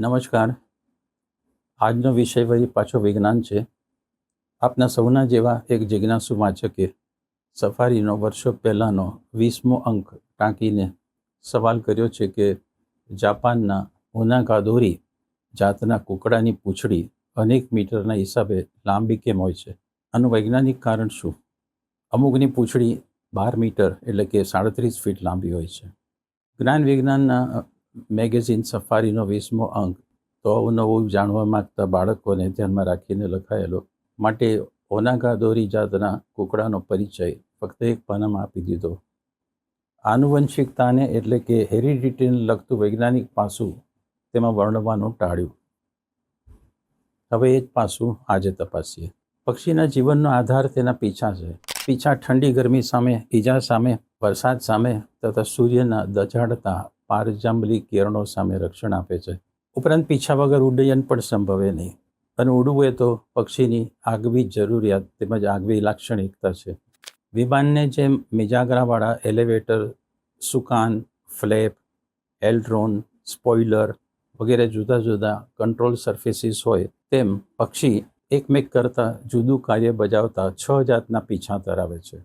નમસ્કાર. આજનો વિષય વળી પાછો વિજ્ઞાન છે. આપના સૌના જેવા એક જિજ્ઞાસુ વાચકે સફારીનો વર્ષો પહેલાંનો વીસમો અંક ટાંકીને સવાલ કર્યો છે કે જાપાનના ઓનાગાદોરી જાતના કૂકડાની પૂંછડી અનેક મીટરના હિસાબે લાંબી કેમ હોય છે? આનું વૈજ્ઞાનિક કારણ શું? અમુકની પૂંછડી બાર મીટર એટલે કે સાડત્રીસ ફીટ લાંબી હોય છે. જ્ઞાન વિજ્ઞાનના મેગેઝિન સફારીનો વીસમો અંક તો અવનવું જાણવા માંગતા બાળકોને ધ્યાનમાં રાખીને લખાયેલો. માટે ઓનાગાદોરી જાતના કૂકડાનો પરિચય ફક્ત એક પાનામાં આપી દીધો. આનુવંશિકતાને એટલે કે હેરિડિટીને લગતું વૈજ્ઞાનિક પાસું તેમાં વર્ણવાનું ટાળ્યું. હવે એ જ પાસું આજે તપાસીએ. પક્ષીના જીવનનો આધાર તેના પીછા છે. પીછા ઠંડી ગરમી સામે, ઈજા સામે, વરસાદ સામે તથા સૂર્યના દજાડતા પારજાંબલી કિરણો સામે રક્ષણ આપે છે. ઉપરાંત પીછા વગર ઉડ્ડયન પણ સંભવે નહીં. અને ઉડવું એ તો પક્ષીની આગવી જરૂરિયાત તેમજ આગવી લાક્ષણિકતા છે. વિમાનને જેમ મિજાગરાવાળા એલિવેટર, સુકાન, ફ્લેપ, એલ્ડ્રોન, સ્પોઇલર વગેરે જુદા જુદા કંટ્રોલ સર્ફેસીસ હોય તેમ પક્ષી એકમેક કરતાં જુદું કાર્ય બજાવતા છ જાતના પીછા ધરાવે છે.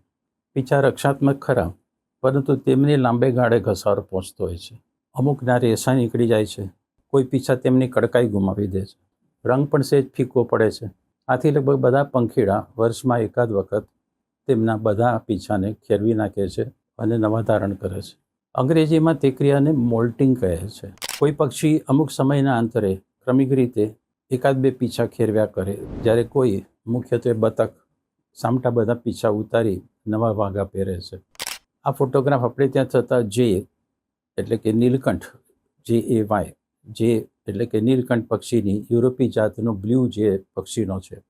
પીછા રક્ષાત્મક ખરા પરંતુ તેમની લાંબે ગાળે ઘસારો પહોંચતો હોય છે. અમુકના રેસા નીકળી જાય છે. કોઈ પીછા તેમની કડકાઈ ગુમાવી દે છે. રંગ પણ સહેજ ફીકો પડે છે. આથી લગભગ બધા પંખીડા વર્ષમાં એકાદ વખત તેમના બધા પીછાને ખેરવી નાખે છે અને નવા ધારણ કરે છે. અંગ્રેજીમાં તે ક્રિયાને મોલ્ટિંગ કહે છે. કોઈ પક્ષી અમુક સમયના અંતરે ક્રમિક રીતે એકાદ બે પીછા ખેરવ્યા કરે, જ્યારે કોઈ મુખ્યત્વે બતક સામટા બધા પીછા ઉતારી નવા વાઘા પહેરે છે. આ ફોટોગ્રાફ આપણે ત્યાં થતા જે એટલે કે નીલકંઠ જે એ વાય જે એટલે કે નીલકંઠ પક્ષીની, યુરોપી જાતનો બ્લુ જે પક્ષીનો છે.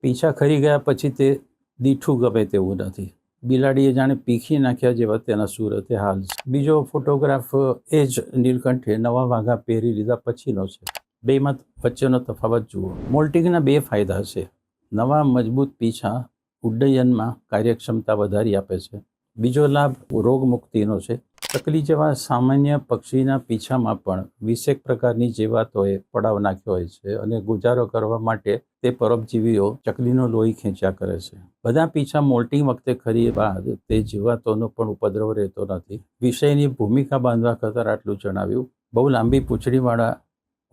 પીછા ખરી ગયા પછી તે દીઠું ગમે તેવું નથી. બિલાડીએ જાણે પીખી નાખ્યા જેવા તેના સુરતે હાલ છે. બીજો ફોટોગ્રાફ એ જ નીલકંઠે નવા વાઘા પહેરી લીધા પછીનો છે. બેમાં વચ્ચેનો તફાવત જુઓ. મોલ્ટિંગના બે ફાયદા છે નવા મજબૂત પીછા ઉડ્ડયનમાં કાર્યક્ષમતા વધારી આપે છે. બીજો લાભ રોગમુક્તિનો છે. ચકલી જેવા સામાન્ય પક્ષીના પીછામાં પણ વીસેક પ્રકારની જીવાતોએ પડાવ નાખ્યો હોય છે અને ગુજારો કરવા માટે તે પરોપજીવીઓ ચકલીનો લોહી ખેંચ્યા કરે છે. બધા પીછા મોલ્ટિંગ વખતે ખરી બાદ તે જીવાતોનો પણ ઉપદ્રવ રહેતો નથી. વિષયની ભૂમિકા બાંધવા કરતાં આટલું જણાવ્યું. બહુ લાંબી પૂંછડીવાળા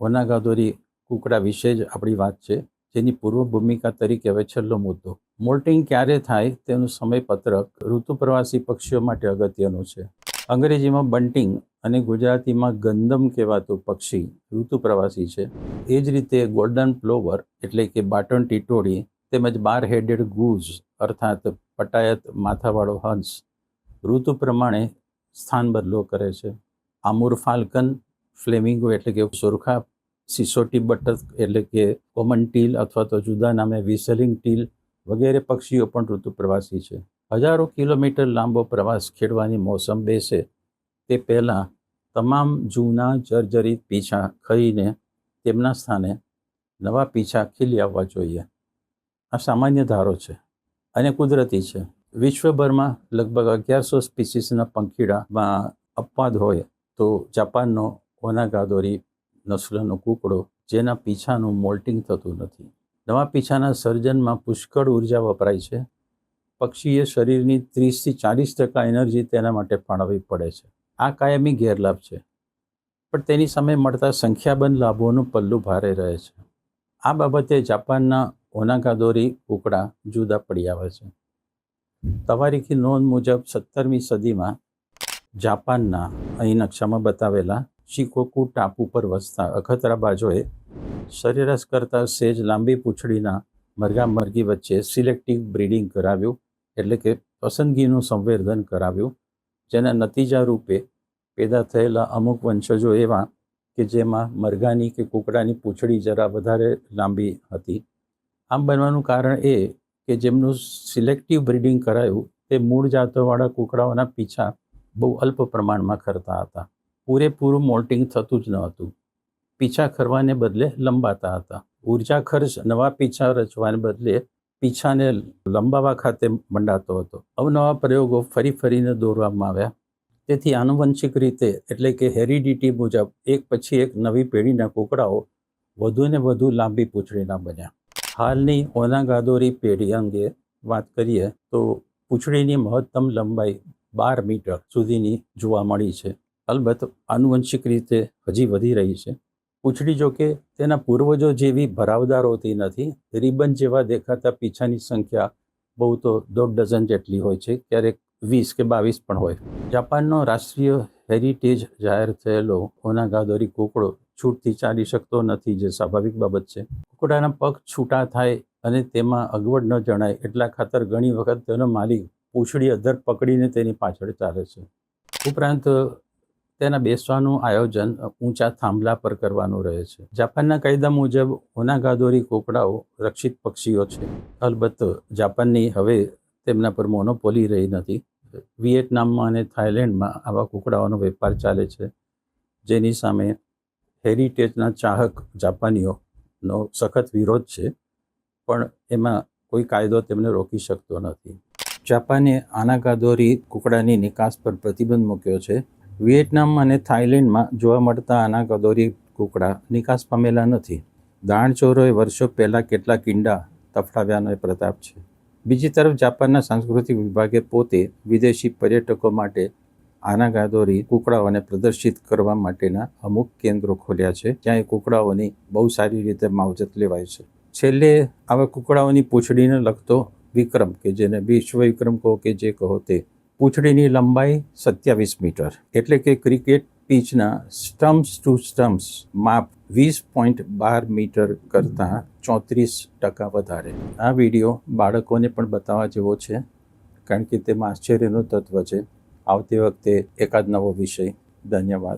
ઓનાગાદોરી કૂકડા વિશે જ આપણી વાત છે. જેની પૂર્વ ભૂમિકા તરીકે હવે છેલ્લો મુદ્દો. મોલ્ટિંગ ક્યારે થાય તેનું સમયપત્રક ઋતુ પ્રવાસી પક્ષીઓ માટે અગત્યનું છે. અંગ્રેજીમાં બંટિંગ અને ગુજરાતીમાં ગંદમ કહેવાતું પક્ષી ઋતુ પ્રવાસી છે. એ જ રીતે ગોલ્ડન પ્લોવર એટલે કે બાટન ટીટોળી તેમજ બાર હેડેડ ગુઝ અર્થાત પટાયત માથાવાળો હંસ ઋતુ પ્રમાણે સ્થાન બદલો કરે છે. આમુર ફાલ્કન, ફ્લેમિંગો એટલે કે સોરખા સિસોટી બટક એટલે કે કોમન ટીલ અથવા તો જુદા નામે વિસલિંગ ટીલ વગેરે પક્ષીઓ પણ ઋતુ પ્રવાસી છે. હજારો કિલોમીટર લાંબો પ્રવાસ ખેડવાની મોસમ બેસે. તે પહેલાં તમામ જૂના જર્જરિત પીછા ખરીને તેમના સ્થાને નવા પીછા ખીલી આવવા જોઈએ. આ સામાન્ય ધારો છે અને કુદરતી છે. વિશ્વભરમાં લગભગ અગિયારસો સ્પીસીસના પંખીડામાં અપવાદ હોય તો જાપાનનો ઓનાગાદોરી નસ્લનો કૂકડો જેના પીછાનું મોલ્ટિંગ થતું નથી. નવા પીછાના સર્જનમાં પુષ્કળ ઊર્જા વપરાય છે. પક્ષીએ શરીરની ત્રીસથી ચાલીસ ટકા એનર્જી તેના માટે ફાળવવી પડે છે. આ કાયમી ગેરલાભ છે. પણ તેની સામે મળતા સંખ્યાબંધ લાભોનું પલ્લું ભારે રહે છે. આ બાબતે જાપાનના ઓનાગાદોરી કુકડા જુદા પડી આવે છે. તવારીખી નોંધ મુજબ સત્તરમી સદીમાં જાપાનના અહીં નકશામાં બતાવેલા શિકોકુ ટાપુ પર વસતા અખતરા બાજોએ સરેરાશ કરતાં સેજ લાંબી પૂંછડીના મરઘા મરઘી વચ્ચે સિલેક્ટિવ બ્રીડિંગ કરાવ્યું, એટલે કે પસંદગીનું સંવેદન કરાવ્યું, જેના નતીજા રૂપે પેદા થયેલા અમુક વંશજો એવા કે જેમાં મરઘાની કે કુકડાની પૂંછડી જરા વધારે લાંબી હતી. આમ બનવાનું કારણ એ કે જેમનું સિલેક્ટિવ બ્રીડિંગ કરાયું, તે મૂળ જાતોવાળા કુકડાઓના પીછા બહુ અલ્પ પ્રમાણમાં ખરતા હતા. પૂરેપૂરું મોલ્ટિંગ થતું જ ન હતું. પીછા ખરવાને બદલે લંબાતા હતા. ઊર્જા ખર્ચ નવા પીછા રચવાને બદલે પીછાને લંબાવા ખાતે મંડાતો હતો. અવનવા પ્રયોગો ફરી ફરીને દોરવામાં આવ્યા. તેથી આનુવંશિક રીતે, એટલે કે હેરિડિટી મુજબ, એક પછી એક નવી પેઢીના કૂકડાઓ વધુને વધુ લાંબી પૂંછડીના બન્યા. હાલની ઓનાગાદોરી પેઢી અંગે વાત કરીએ તો પૂંછડીની મહત્તમ લંબાઈ બાર મીટર સુધીની જોવા મળી છે. અલબત્ત આનુવંશિક રીતે હજી વધી રહી છે. પૂંછડી જો કે તેના પૂર્વજો જેવી ભરાવદાર હોતી નથી, રિબન જેવા દેખાતા પીછાની સંખ્યા બહુ તો દોઢ ડઝન જેટલી હોય છે, ક્યારેક વીસ કે બાવીસ પણ હોય. જાપાનનો રાષ્ટ્રીય હેરિટેજ જાહેર થયેલો ઓનાગાદોરી કૂકડો છૂટથી ચાલી શકતો નથી, જે સ્વાભાવિક બાબત છે. કુકડાના પગ છૂટા થાય અને તેમાં અગવડ ન જણાય એટલા ખાતર ઘણી વખત તેનો માલિક પૂંછડી અધર પકડીને તેની પાછળ ચાલે છે. ઉપરાંત તેના બેસવાનું આયોજન ઊંચા થાંભલા પર કરવાનું રહે છે. જાપાનના કાયદા મુજબ ઓનાગાદોરી કોકડાઓ રક્ષિત પક્ષીઓ છે. અલબત્ત જાપાનની હવે તેમના પર મોનોપોલી રહી નથી. વિયેટનામમાં અને થાઇલેન્ડમાં આવા કુકડાઓનો વેપાર ચાલે છે. જેની સામે હેરિટેજના ચાહક જાપાનીઓનો સખત વિરોધ છે, પણ એમાં કોઈ કાયદો તેમને રોકી શકતો નથી. જાપાને આનાગાદોરી કુકડાની નિકાસ પર પ્રતિબંધ મૂક્યો છે. વિયેટનામ અને થાઇલેન્ડમાં જોવા મળતા આનાગાદોરી કુકડા નિકાસ પામેલા નથી. દાણચોરોએ વર્ષો પહેલાં કેટલાક ઈંડા તફડાવ્યાનો એ પ્રતાપ છે. બીજી તરફ જાપાનના સાંસ્કૃતિક વિભાગે પોતે વિદેશી પર્યટકો માટે આનાગાદોરી કુકડાઓને પ્રદર્શિત કરવા માટેના અમુક કેન્દ્રો ખોલ્યા છે, જ્યાં એ કુકડાઓની બહુ સારી રીતે માવજત લેવાય છે. છેલ્લે આવા કુકડાઓની પૂંછડીને લગતો વિક્રમ, કે જેને વિશ્વ વિક્રમ કહો કે જે કહો તે પૂંછડીની લંબાઈ સત્યાવીસ મીટર એટલે કે ક્રિકેટ પીચના સ્ટમ્પ્સ ટુ સ્ટમ્પ્સ માપ વીસ પોઈન્ટ બાર મીટર કરતાં ચોત્રીસ ટકા વધારે. આ વીડિયો બાળકોને પણ બતાવવા જેવો છે, કારણ કે તેમાં આશ્ચર્યનું તત્વ છે. આવતી વખતે એકાદ નવો વિષય. ધન્યવાદ.